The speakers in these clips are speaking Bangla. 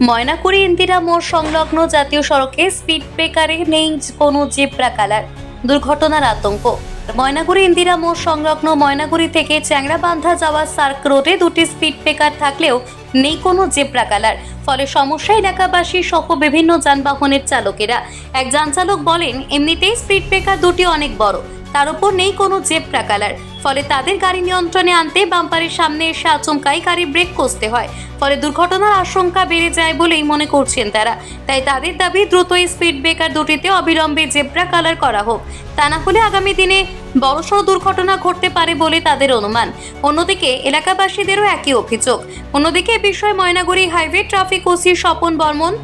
ময়নাকুড়ি, ইন্দিরা মোড় সংলগ্ন জাতীয় সড়কে স্পিড ব্রেকারে নেই কোনো জেব্রা কালার দুর্ঘটনার আতঙ্ক। ময়নাগুড়ি ইন্দিরা মোড় সংলগ্ন ময়নাগুড়ি থেকে চ্যাংরাবান্ধা যাওয়া সার্ক রোডে দুটি স্পিড ব্রেকার থাকলেও নেই কোনো জেব্রা কালার ফলে সমস্যা এলাকাবাসী সহ বিভিন্ন যানবাহনের চালকেরা। এক যান চালক বলেন, এমনিতেই স্পিড ব্রেকার দুটি অনেক বড়। তার উপর নেই কোনো জেব্রা কালার। ফলে তাদের গাড়ি নিয়ন্ত্রণে আনতে বাম্পারের সামনে এসে আচমকাই গাড়ি ব্রেক কষতে হয়। ফলে দুর্ঘটনার আশঙ্কা বেড়ে যায় বলেই মনে করছেন তারা। তাই তাদের দাবি দ্রুত স্পিড ব্রেকার দুটিতে অবিলম্বে জেব্রা কালার করা হোক। তা না হলে আগামী দিনে বড়সড় দুর্ঘটনা ঘটতে পারে বলে তাদের অনুমান। অন্যদিকে, এলাকাবাসীদেরও একই অভিযোগ। অন্যদিকে এ বিষয়ে Maynaguri highway traffic OC Swapan Barman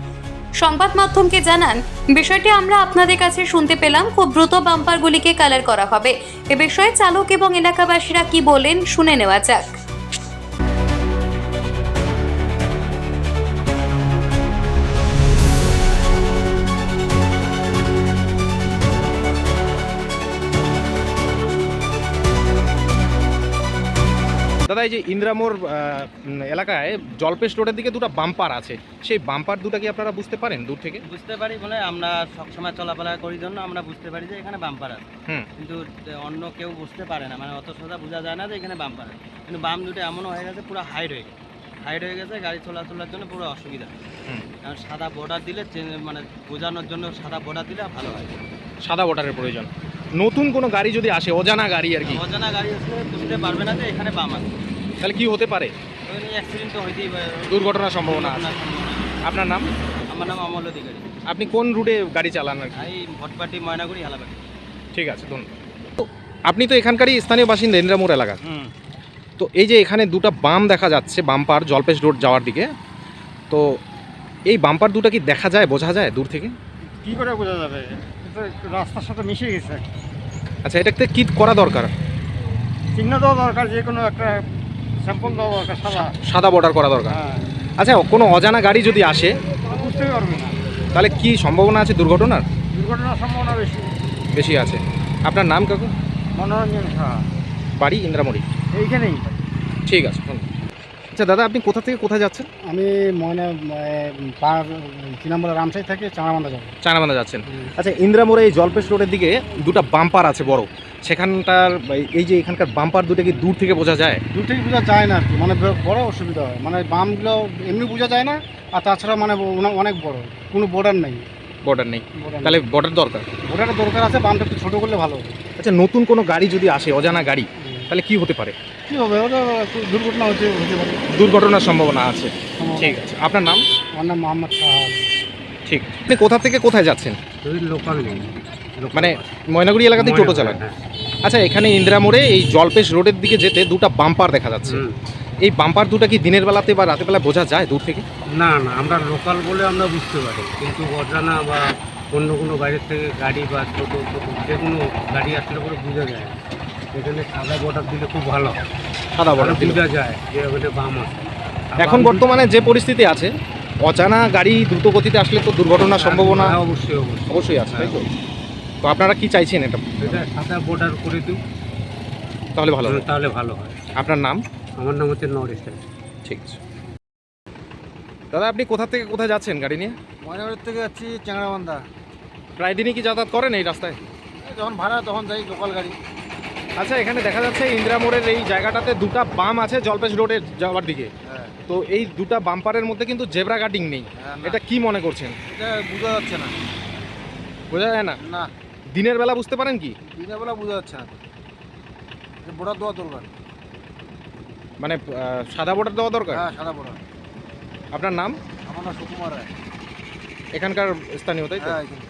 সংবাদ মাধ্যমকে জানান, বিষয়টি আমরা আপনাদের কাছে শুনতে পেলাম। খুব দ্রুত বাম্পারগুলিকে কালার করা হবে। এ বিষয়ে চালক এবং এলাকাবাসীরা কি বলেন শুনে নেওয়া যাক। এই যে ইন্দ্রামোর এলাকায় জলপেশ রোডের দিকে দুটো বাম্পার আছে। সেই বাম্পার দুটো কি আপনারা বুঝতে পারেন দূর থেকে? বুঝতে পারি বলে আমরা সবসময় চলাফেরা করি জন্য আমরা বুঝতে পারি যে এখানে বাম্পার আছে। কিন্তু অন্য কেউ বুঝতে পারে না। মানে অত সোজা বোঝা যায় না যে এখানে বাম্পার আছে। কিন্তু বাম দুটো এমনও হয়ে গেছে পুরো হাইড হয়ে গেছে। হাইড হয়ে গেছে গাড়ি চলাচলের জন্য পুরো অসুবিধা। কারণ সাদা বর্ডার দিলে মানে বোঝানোর জন্য সাদা বর্ডার দিলে ভালো হয়। সাদা বর্ডারের প্রয়োজন। নতুন কোনো গাড়ি যদি আসে অজানা গাড়ি আর কি? অজানা গাড়ি আসলে বুঝতে পারবে না যে এখানে বাম আছে। তাহলে কি হতে পারে? অ্যাক্সিডেন্ট হইতেই পারে। দুর্ঘটনার সম্ভাবনা আছে। আপনার নাম? আমার নাম অমল অধিকারী। আপনি কোন রুটে গাড়ি চালান আর এই ভটপাটি ময়নাগুড়ি হালাবাটি। ঠিক আছে ধন্যবাদ। তো আপনি তো এখানকারই স্থানীয় বাসিন্দা ইন্দ্রামোর এলাকা তো এই যে এখানে দুটো বাম দেখা যাচ্ছে বাম্পার জলপেশ রোড যাওয়ার দিকে। তো এই বাম্পার দুটো কি দেখা যায় বোঝা যায় দূর থেকে? কি করে বোঝা যাবে? এটা রাস্তার সাথে মিশে গেছে। আচ্ছা এটাতে কি করা দরকার? চিহ্ন দেওয়া দরকার যে কোনো একটা স্যাম্পল দরকার সাদা। সাদা বর্ডার করা দরকার। হ্যাঁ। আচ্ছা কোনো অজানা গাড়ি যদি আসে বুঝতেই পারবে না। তাহলে কি সম্ভাবনা আছে দুর্ঘটনার? দুর্ঘটনার সম্ভাবনা বেশি। বেশি আছে। আপনার নাম কাকু? মনোরঞ্জন সাহা। বাড়ি ইন্দ্রামণি। এইখানেই। ঠিক আছে আচ্ছা দাদা আপনি কোথা থেকে কোথায় যাচ্ছেন? আমি মনে পার কি নাম বলে রামসাই থেকে চাঁড়াবান্ধা যাব। চায়নাবান্ধা যাচ্ছেন। আচ্ছা ইন্দ্রামোড়ে এই জলপেশ রোডের দিকে দুটো বাম্পার আছে বড়। সেখানটার এই যে এখানকার বাম্পার দুটো কি দূর থেকে বোঝা যায়? দূর থেকে বোঝা যায় না আর কি। মানে বড় অসুবিধা হয়। মানে বামগুলো এমনি বোঝা যায় না আর তাছাড়া মানে অনে- অনেক বড়। কোনো বর্ডার নেই। বর্ডার নেই। তাহলে বর্ডার দরকার। বর্ডারের দরকার আছে বামটা একটু ছোটো করলে ভালো আচ্ছা নতুন কোনো গাড়ি যদি আসে অজানা গাড়ি তাহলে কি হতে পারে? কী হবে? ওটা একটু দুর্ঘটনা হচ্ছে হতে পারে। দুর্ঘটনার সম্ভাবনা আছে। ঠিক আছে। আপনার নাম? আমার নাম মোহাম্মদ ঠিক। আপনি কোথা থেকে কোথায় যাচ্ছেন? লোকাল মানে ময়নাগুড়ি এলাকাতেই টোটো চালান? আচ্ছা এখানে ইন্দিরা মোড়ে এই জলপেশ রোডের দিকে যেতে দুটো বাম্পার দেখা যাচ্ছে। এই বাম্পার দুটো কি দিনের বেলাতে বা রাতের বেলা বোঝা যায় দূর থেকে? না না আমরা লোকাল বলে আমরা বুঝতে পারি। কিন্তু অজানা বা অন্য কোনো বাইরের থেকে গাড়ি বা ছোটো যে কোনো গাড়ি আসলে করে বোঝা যায় না। এখানে সাদা বর্ডার দিলে খুব ভালো সাদা বর্ডার বোঝা যায় যে ওখানে বাম আছে। এখন বর্তমানে যে পরিস্থিতি আছে অজানা গাড়ি দ্রুত গতিতে আসলে তো দুর্ঘটনার সম্ভাবনা হ্যাঁ, অবশ্যই অবশ্যই। অবশ্যই আছে তাই তো? তো আপনারা কি চাইছেন এটা? এটা সাদা বর্ডার করে দিন তাহলে ভালো হবে তাহলে ভালো হয়। আপনার নাম? আমার নাম হচ্ছে নরেশ ঠিক আছে। দাদা আপনি কোথা থেকে কোথায় যাচ্ছেন গাড়ি নিয়ে? ময়নাবাড়ির থেকে যাচ্ছি চ্যাংরাবান্ধা। প্রায় দিনই কি যাতায়াত করেন এই রাস্তায়? যখন ভাড়া তখন যাই লোকাল গাড়ি। আচ্ছা এখানে দেখা যাচ্ছে ইন্দিরা মোড়ের এই জায়গাটাতে দুটো বাম আছে জলপেশ রোডে যাওয়ার দিকে। হ্যাঁ। তো এই দুটো বাম্পারের মধ্যে কিন্তু জেব্রা কাটিং নেই। এটা কি মনে করছেন? এটা বোঝা যাচ্ছে না। বোঝা যায় না? না। দিনের বেলা বুঝতে পারেন কি? দিনের বেলা বোঝা যাচ্ছে না বোর্ডার দেওয়া দরকার। মানে আহ, সাদা বোর্ডার দেওয়া দরকার? হ্যাঁ সাদা বোর্ডার আপনার নাম? আমার নাম সুকুমার রায়। এখানকার স্থানীয় তাই তো? হ্যাঁ এখানে